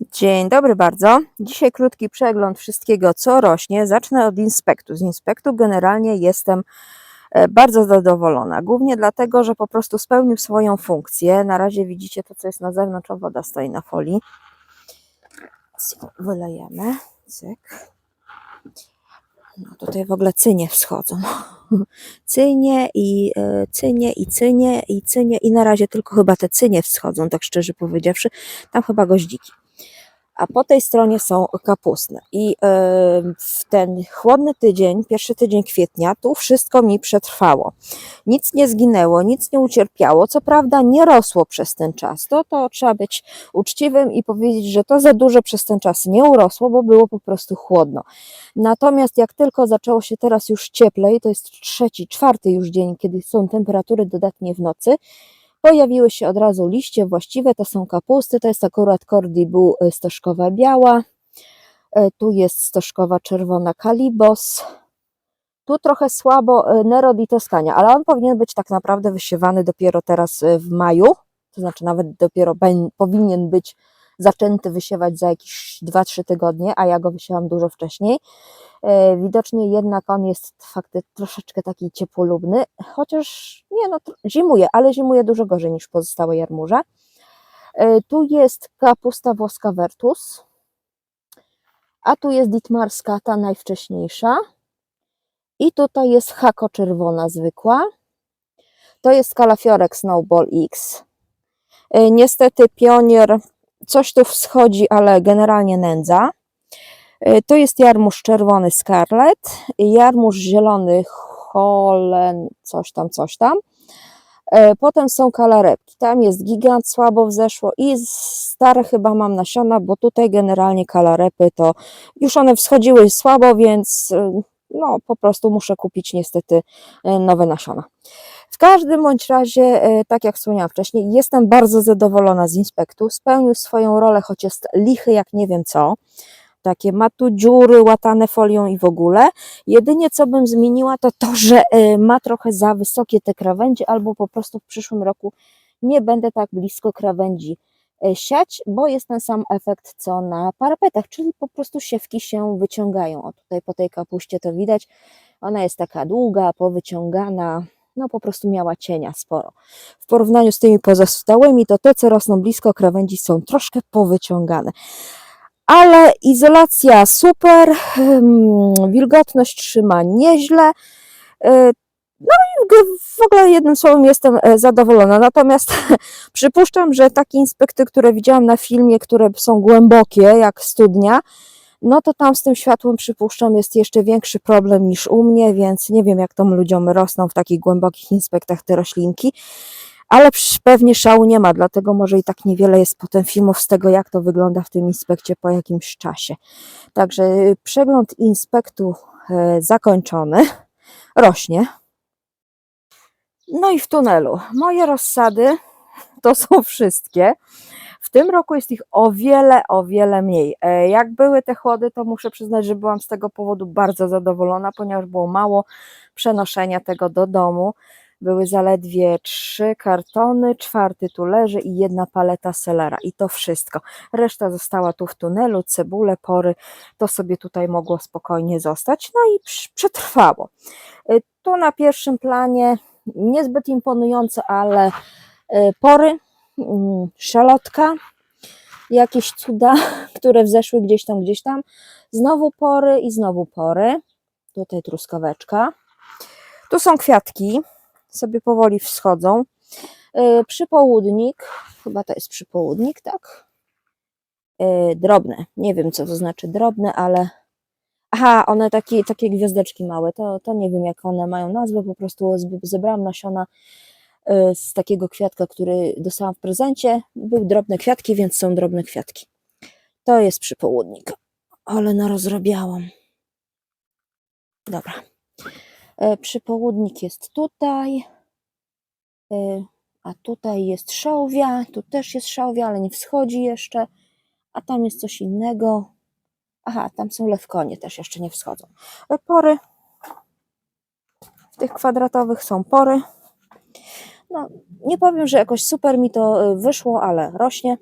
Dzień dobry bardzo. Dzisiaj krótki przegląd wszystkiego, co rośnie. Zacznę od inspektu. Z inspektu generalnie jestem e, bardzo zadowolona. Głównie dlatego, że po prostu spełnił swoją funkcję. Na razie widzicie to, co jest na zewnątrz, woda stoi na folii. Wylejemy. Cyk. No tutaj w ogóle cynie wschodzą. Cynie i e, cynie i cynie i cynie i na razie tylko chyba te cynie wschodzą, tak szczerze powiedziawszy. Tam chyba goździki a po tej stronie są kapustne. I e, w ten chłodny tydzień, pierwszy tydzień kwietnia, tu wszystko mi przetrwało. Nic nie zginęło, nic nie ucierpiało. Co prawda nie rosło przez ten czas. To, to trzeba być uczciwym i powiedzieć, że to za dużo przez ten czas nie urosło, bo było po prostu chłodno. Natomiast jak tylko zaczęło się teraz już cieplej, to jest trzeci, czwarty już dzień, kiedy są temperatury dodatnie w nocy, Pojawiły się od razu liście właściwe, to są kapusty, to jest akurat Cordy Bull y, stożkowa biała, E, tu jest stożkowa czerwona Kalibos, tu trochę słabo y, Nero di Toscania, ale on powinien być tak naprawdę wysiewany dopiero teraz y, w maju, to znaczy nawet dopiero powinien być zaczęty wysiewać za jakieś 2-3 tygodnie, a ja go wysiewam dużo wcześniej. E, Widocznie jednak on jest faktycznie troszeczkę taki ciepłolubny, chociaż nie no, zimuje, ale zimuje dużo gorzej niż pozostałe jarmuże. E, Tu jest kapusta włoska Vertus, a tu jest ditmarska, ta najwcześniejsza. I tutaj jest hako czerwona zwykła. To jest kalafiorek Snowball X. E, Niestety pionier, coś tu wschodzi, ale generalnie nędza. E, To jest jarmuż czerwony Scarlet, jarmuż zielony Holen, coś tam, coś tam. E, Potem są kalarepki. Tam jest gigant, słabo wzeszło i stare chyba mam nasiona, bo tutaj generalnie kalarepy to już one wschodziły słabo, więc e, no po prostu muszę kupić niestety nowe nasiona. W każdym bądź razie, e, tak jak wspomniałam wcześniej, jestem bardzo zadowolona z inspektu. Spełnił swoją rolę, choć jest lichy jak nie wiem co. Takie ma tu dziury łatane folią i w ogóle. Jedynie co bym zmieniła, to to, że e, ma trochę za wysokie te krawędzie, albo po prostu w przyszłym roku nie będę tak blisko krawędzi e, siać, bo jest ten sam efekt co na parapetach, czyli po prostu siewki się wyciągają. O tutaj po tej kapuście to widać, ona jest taka długa, powyciągana, no po prostu miała cienia sporo. W porównaniu z tymi pozostałymi, to te, co rosną blisko krawędzi, są troszkę powyciągane. Ale izolacja super, em, wilgotność trzyma nieźle. e, No i w ogóle jednym słowem jestem e, zadowolona. Natomiast przypuszczam, że takie inspekty, które widziałam na filmie, które są głębokie, jak studnia, no to tam z tym światłem przypuszczam jest jeszcze większy problem niż u mnie, więc nie wiem jak tam ludziom rosną w takich głębokich inspektach te roślinki, ale pewnie szału nie ma, dlatego może i tak niewiele jest potem filmów z tego, jak to wygląda w tym inspekcie po jakimś czasie. Także y, przegląd inspektu e, zakończony, rośnie. No i w tunelu. Moje rozsady to są wszystkie. Tym roku jest ich o wiele, o wiele mniej. E, Jak były te chłody, to muszę przyznać, że byłam z tego powodu bardzo zadowolona, ponieważ było mało przenoszenia tego do domu. Były zaledwie trzy kartony, czwarty tu leży i jedna paleta selera i to wszystko. Reszta została tu w tunelu, cebule, pory, to sobie tutaj mogło spokojnie zostać. No i przetrwało. Y, Tu na pierwszym planie niezbyt imponujące, ale y, pory, szalotka, jakieś cuda, które wzeszły gdzieś tam, gdzieś tam. Znowu pory i znowu pory. Tutaj truskaweczka. Tu są kwiatki, sobie powoli wschodzą. Y, Przypołudnik, chyba to jest przypołudnik, tak? Y, Drobne, nie wiem co to znaczy drobne, ale Aha, one takie, takie gwiazdeczki małe, to, to nie wiem jak one mają nazwę, po prostu zebrałam nasiona z takiego kwiatka, który dostałam w prezencie. Były drobne kwiatki, więc są drobne kwiatki. To jest przypołudnik, ale narozrabiałam. Dobra. E, Przypołudnik jest tutaj, e, a tutaj jest szałwia, tu też jest szałwia, ale nie wschodzi jeszcze, a tam jest coś innego. Aha, tam są lewkonie, też jeszcze nie wschodzą. E, Pory. W tych kwadratowych są pory. No, nie powiem, że jakoś super mi to e, wyszło, ale rośnie.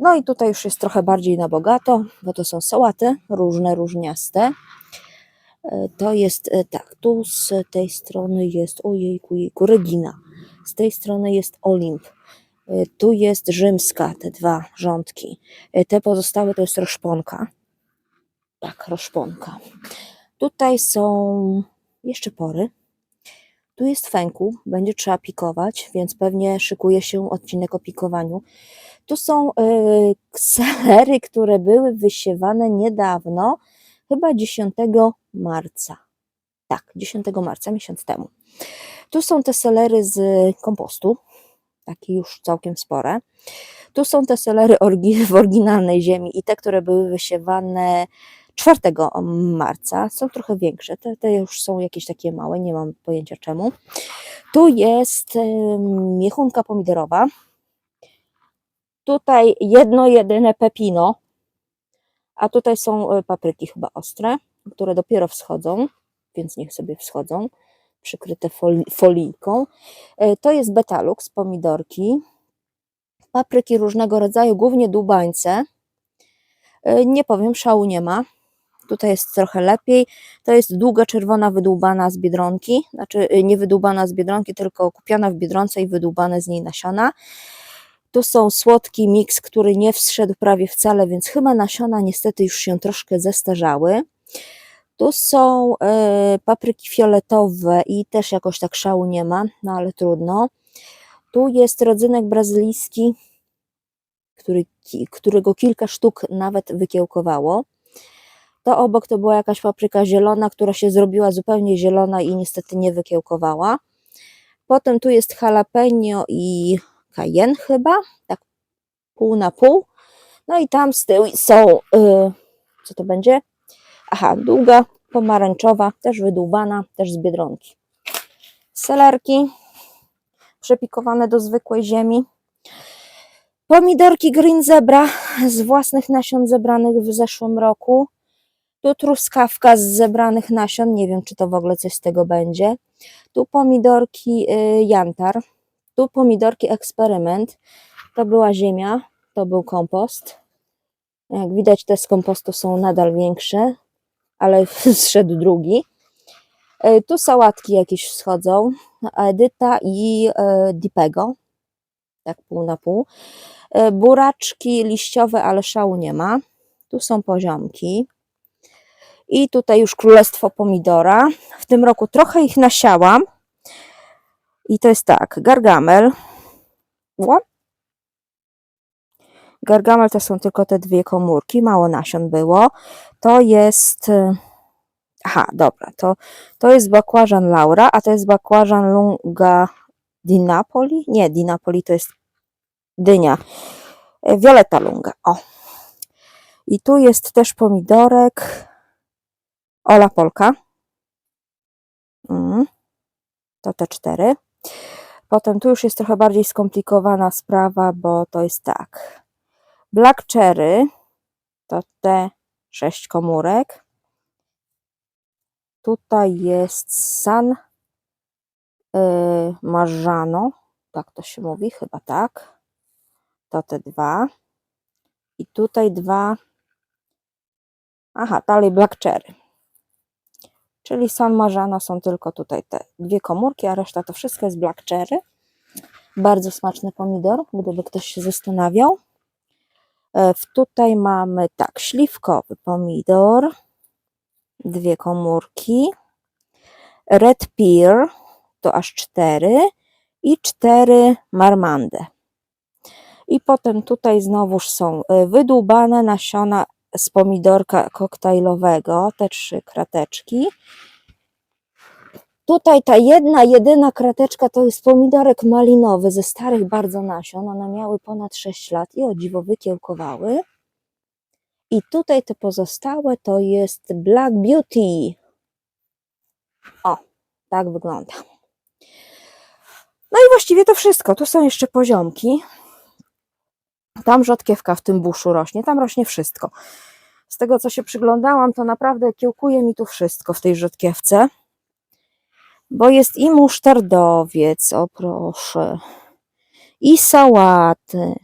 No i tutaj już jest trochę bardziej na bogato, bo to są sałaty różne, różniaste. E, To jest e, tak, tu z tej strony jest, ojejku, jejku, Regina. Z tej strony jest Olimp. Tu jest rzymska, te dwa rządki. Te pozostałe to jest roszponka. Tak, roszponka. Tutaj są jeszcze pory. Tu jest fęku, będzie trzeba pikować, więc pewnie szykuje się odcinek o pikowaniu. Tu są e, kselery, które były wysiewane niedawno, chyba 10 marca. Tak, 10 marca, miesiąc temu. Tu są te selery z kompostu, takie już całkiem spore. Tu są te selery orgi- w oryginalnej ziemi i te, które były wysiewane 4 marca. Są trochę większe, te, te już są jakieś takie małe, nie mam pojęcia czemu. Tu jest miechunka pomidorowa. Tutaj jedno jedyne pepino, a tutaj są e, papryki chyba ostre, które dopiero wschodzą, więc niech sobie wschodzą, przykryte foli- folijką. E, To jest betalux, pomidorki, papryki różnego rodzaju, głównie dubańce. E, Nie powiem, szału nie ma. Tutaj jest trochę lepiej. To jest długa czerwona wydłubana z biedronki, znaczy e, nie wydłubana z biedronki, tylko kupiona w biedronce i wydłubane z niej nasiona. Tu są słodki miks, który nie wszedł prawie wcale, więc chyba nasiona niestety już się troszkę zestarzały. Tu są e, papryki fioletowe i też jakoś tak szału nie ma, no ale trudno. Tu jest rodzynek brazylijski, który, którego kilka sztuk nawet wykiełkowało. To obok to była jakaś papryka zielona, która się zrobiła zupełnie zielona i niestety nie wykiełkowała. Potem tu jest jalapeno i cayenne chyba, tak pół na pół. No i tam z tyłu są, y, co to będzie? Aha, długa, pomarańczowa, też wydłubana, też z biedronki. Selerki przepikowane do zwykłej ziemi. Pomidorki Green Zebra z własnych nasion zebranych w zeszłym roku. Tu truskawka z zebranych nasion, nie wiem czy to w ogóle coś z tego będzie. Tu pomidorki y, Jantar. Tu pomidorki Eksperyment. To była ziemia, to był kompost. Jak widać te z kompostu są nadal większe, ale zszedł drugi. Y, Tu sałatki jakieś wschodzą. Edyta i y, Dipego. Tak pół na pół. Buraczki liściowe, ale szału nie ma. Tu są poziomki. I tutaj już królestwo pomidora. W tym roku trochę ich nasiałam. I to jest tak, gargamel. Ło. Gargamel to są tylko te dwie komórki, mało nasion było. To jest. y, Aha, dobra, to, to jest bakłażan Laura, a to jest bakłażan Lunga di Napoli? Nie, di Napoli to jest dynia. Violetta Lunga, o. I tu jest też pomidorek Ola Polka. Mm. To te cztery. Potem tu już jest trochę bardziej skomplikowana sprawa, bo to jest tak. Black Cherry to te sześć komórek. Tutaj jest San y, Marzano, tak to się mówi, chyba tak. To te dwa. I tutaj dwa. Aha, dalej Black Cherry. Czyli San Marzano są tylko tutaj te dwie komórki, a reszta to wszystko jest Black Cherry. Bardzo smaczny pomidor, gdyby ktoś się zastanawiał. E, Tutaj mamy tak, śliwkowy pomidor, dwie komórki. Red pear to aż cztery i cztery marmandy. I potem tutaj znowuż są e, wydłubane nasiona z pomidorka koktajlowego, te trzy krateczki. Tutaj ta jedna, jedyna krateczka to jest pomidorek malinowy ze starych bardzo nasion. One miały ponad 6 lat i o dziwo wykiełkowały. I tutaj te pozostałe to jest Black Beauty. O, tak wygląda. No i właściwie to wszystko. Tu są jeszcze poziomki. Tam rzodkiewka w tym buszu rośnie, tam rośnie wszystko. Z tego co się przyglądałam, to naprawdę kiełkuje mi tu wszystko w tej rzodkiewce. Bo jest i musztardowiec, o proszę, i sałaty,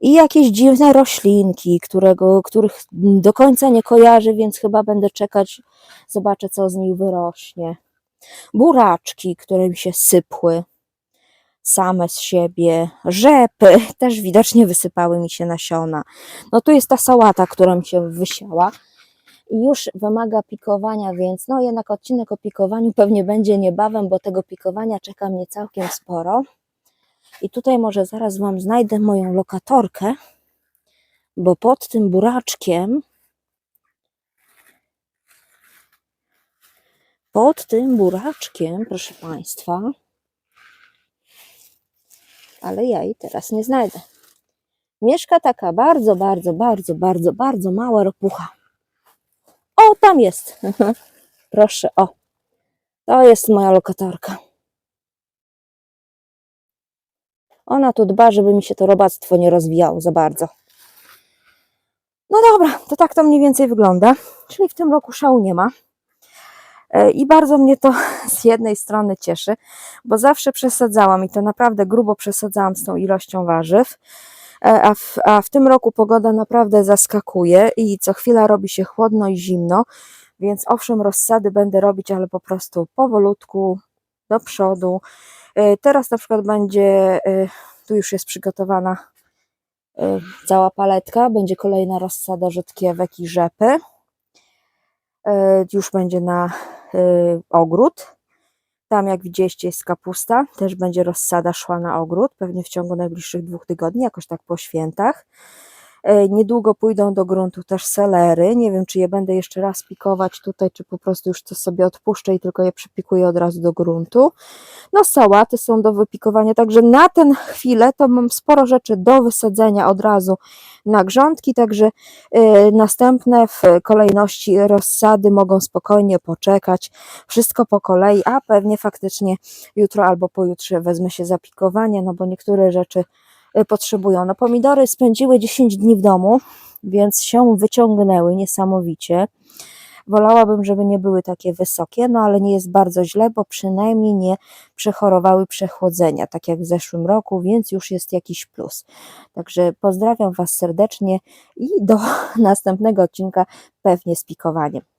I jakieś dziwne roślinki, którego, których do końca nie kojarzę, więc chyba będę czekać, zobaczę co z nich wyrośnie. Buraczki, które mi się sypły same z siebie, rzepy, też widocznie wysypały mi się nasiona. No tu jest ta sałata, która mi się wysiała i już wymaga pikowania, więc no jednak odcinek o pikowaniu pewnie będzie niebawem, bo tego pikowania czeka mnie całkiem sporo. I tutaj może zaraz Wam znajdę moją lokatorkę, bo pod tym buraczkiem, pod tym buraczkiem, proszę Państwa, ale ja jej teraz nie znajdę. Mieszka taka bardzo, bardzo, bardzo, bardzo, bardzo mała ropucha. O, tam jest. Proszę, o. To jest moja lokatorka. Ona tu dba, żeby mi się to robactwo nie rozwijało za bardzo. No dobra, to tak to mniej więcej wygląda. Czyli w tym roku szału nie ma. E, I bardzo mnie to z jednej strony cieszy, bo zawsze przesadzałam i to naprawdę grubo przesadzałam z tą ilością warzyw. E, A w, a w tym roku pogoda naprawdę zaskakuje i co chwila robi się chłodno i zimno, więc owszem, rozsady będę robić, ale po prostu powolutku, do przodu. E, Teraz na przykład będzie, tu już jest przygotowana cała paletka, będzie kolejna rozsada rzodkiewek i rzepy. E, Już będzie na e, ogród. Tam, jak widzieliście, jest kapusta. Też będzie rozsada szła na ogród, pewnie w ciągu najbliższych dwóch tygodni, jakoś tak po świętach. E, Niedługo pójdą do gruntu też selery. Nie wiem, czy je będę jeszcze raz pikować tutaj, czy po prostu już to sobie odpuszczę i tylko je przypikuję od razu do gruntu. No, sałaty są do wypikowania, także na tę chwilę to mam sporo rzeczy do wysadzenia od razu na grządki, także e, następne w kolejności rozsady mogą spokojnie poczekać. Wszystko po kolei, a pewnie faktycznie jutro albo pojutrze wezmę się za pikowanie, no bo niektóre rzeczy potrzebują. No pomidory spędziły 10 dni w domu, więc się wyciągnęły niesamowicie. Wolałabym, żeby nie były takie wysokie, no ale nie jest bardzo źle, bo przynajmniej nie przechorowały przechłodzenia, tak jak w zeszłym roku, więc już jest jakiś plus. Także pozdrawiam Was serdecznie i do następnego odcinka pewnie z pikowaniem.